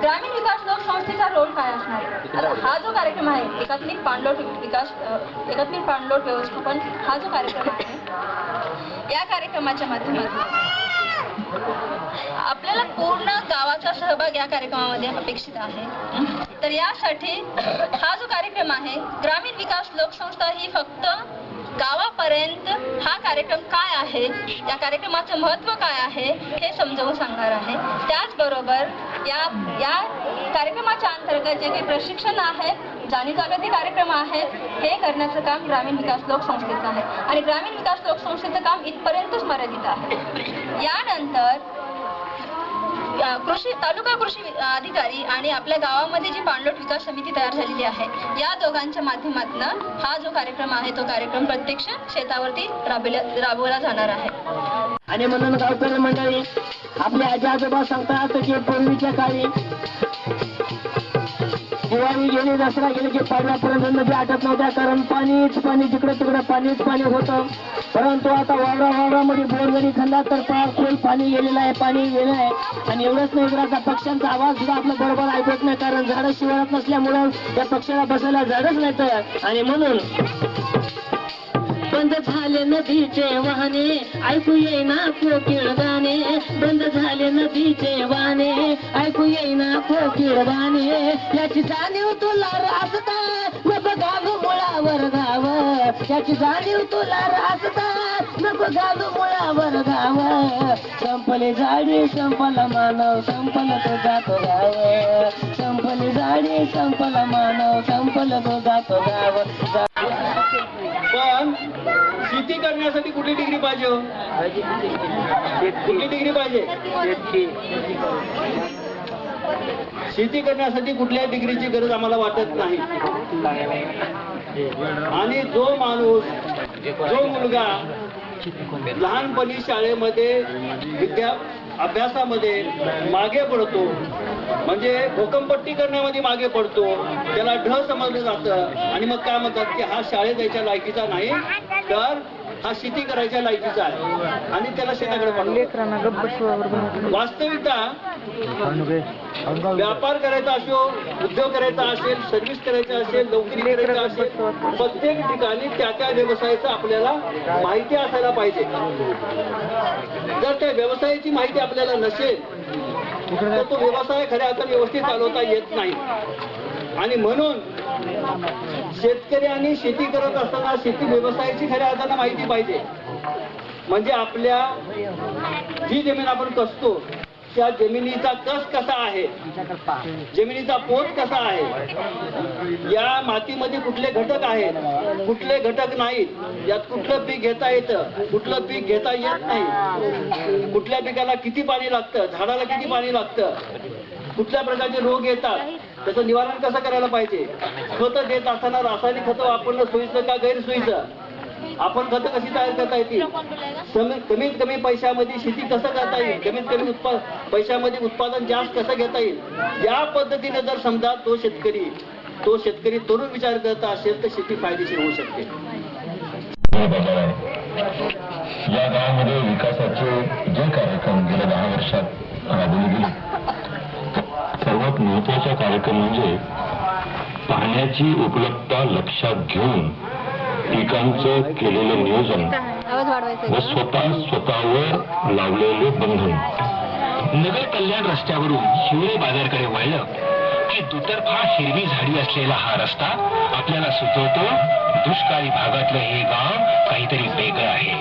ग्रामीण विकास लोकसंस्थेचा रोल काय असणार? हा जो कार्यक्रम आहे एकात्मिक पाणलोट एकात्मिक पाणलोट व्यवस्थापन हा जो कार्यक्रम आहे या कार्यक्रमाच्या माध्यमातून आपल्याला पूर्ण गावाचा सहभाग या कार्यक्रमामध्ये अपेक्षित आहे. तर यासाठी हा जो कार्यक्रम आहे ग्रामीण विकास लोकसंस्था ही फक्त गावापर्यंत हा कार्यक्रम काय आहे या कार्यक्रमाचं महत्त्व काय आहे हे समजावून सांगणार आहे. त्याचबरोबर या या कार्यक्रमाच्या अंतर्गत जे काही प्रशिक्षण आहे जाणीवजागृती कार्यक्रम आहेत हे करण्याचं काम ग्रामीण विकास लोकसंस्थेचं आहे. आणि ग्रामीण विकास लोकसंस्थेचं काम इथपर्यंतच मर्यादित आहे. यानंतर कृषी तालुका कृषी अधिकारी आणि आपल्या गावामध्ये जी पाणलोट विकास समिती तयार झालेली आहे या दोघांच्या माध्यमातून हा जो कार्यक्रम आहे तो कार्यक्रम प्रत्यक्ष शेतावरती राबविला राबवला जाणार आहे. आणि म्हणून गावकरी मंडळी आपले आजी आजोबा सांगतात की पूर्वीच्या काळी दिवाळी गेली दसरा गेली की पाडव्यापर्यंत नदी आटत नव्हत्या कारण पाणीच पाणी जिकडे तिकडे पाणीच पाणी होतं. परंतु आता वावरा वावरामध्ये बोर जरी खाल्ला तर पार खोल पाणी गेलेलं आहे पाणी गेलं आहे. आणि एवढंच नाही तर आता पक्ष्यांचा आवाज सुद्धा आपलं बरोबर ऐकत नाही कारण झाडं शिवारात नसल्यामुळं त्या पक्षाला बसायला झाडच नाही तर आणि म्हणून बंद झाले नदीचे वाहने. ऐकू येईना कोकिळ गाणे. बंद झाले नदीचे वाहने. ऐकू येईना कोकिळ गाणे. याची जाणीव तुला रासता नको घालू मुळावर गाव याची जाणीव तुला रासता नको घालू मुळावर गाव संपले झाडी संपला मानव. संपल तो जातो गाव. संपले झाडी संपला मानव. संपल तो जातो गाव. शेती करण्यासाठी कुठली डिग्री पाहिजे हो? कुठली डिग्री पाहिजे? शेती करण्यासाठी कुठल्या डिग्रीची गरज आम्हाला वाटत नाही. आणि जो माणूस जो मुलगा लहानपणी शाळेमध्ये विद्या अभ्यासामध्ये मागे पडतो. म्हणजे भूकंपट्टी करण्यामध्ये मागे पडतो. त्याला ढ समजलं जातं. आणि मग काय म्हणतात की हा शाळेत जायच्या लायकीचा नाही. तर हा शेती करायच्या लायकीचा आहे. आणि त्याला शेताकडे पाठवतो वास्तविकता व्यापार करायचा असो उद्योग करायचा असेल सर्व्हिस करायचा असेल नोकरी करायचा असेल प्रत्येक ठिकाणी त्या त्या व्यवसायाचं आपल्याला माहिती असायला पाहिजे. जर त्या व्यवसायाची माहिती आपल्याला नसेल तर तो व्यवसाय खऱ्या अर्थाने व्यवस्थित चालवता येत नाही. आणि म्हणून शेतकरी आणि शेती करत असताना शेती व्यवसायाची खऱ्या अर्थानं माहिती पाहिजे. म्हणजे आपल्या जी जमीन आपण कसतो त्या जमिनीचा कस कसा आहे जमिनीचा पोत कसा आहे या मातीमध्ये कुठले घटक आहेत कुठले घटक नाहीत यात कुठलं पीक घेता येतं कुठलं पीक घेता येत नाही कुठल्या पिकाला किती पाणी लागतं झाडाला किती पाणी लागतं कुठल्या प्रकारचे रोग येतात त्याचं निवारण कसं करायला पाहिजे? खतं देत असताना रासायनिक खतं वापरणं सोयीचं का गैरसोयीचं? आपण खतं कशी तयार करता येतील? कमीत कमी पैशामध्ये शेती कसं करता येईल? कमीत कमी पैशामध्ये उत्पादन जास्त कसं घेता येईल? या पद्धतीने जर समजा तो शेतकरी तो शेतकरी तरुण विचार करत असेल तर शेती फायदेशीर होऊ शकते. या गावामध्ये विकासाचे जे कार्यक्रम गेल्या दहा वर्षात राबवले गेले सर्वात महत्त्वाचा कार्यक्रम म्हणजे पाण्याची उपलब्धता लक्षात घेऊन पिकांचं केलेलं नियोजन व स्वतः स्वतःवर लावलेले बंधन. नगर कल्याण रस्त्यावरून शिवरे बाजारकडे वळलं की दुतर्फा हिरवी झाडी असलेला हा रस्ता आपल्याला सुचवतो दुष्काळी भागातलं हे गाव काहीतरी वेगळं आहे.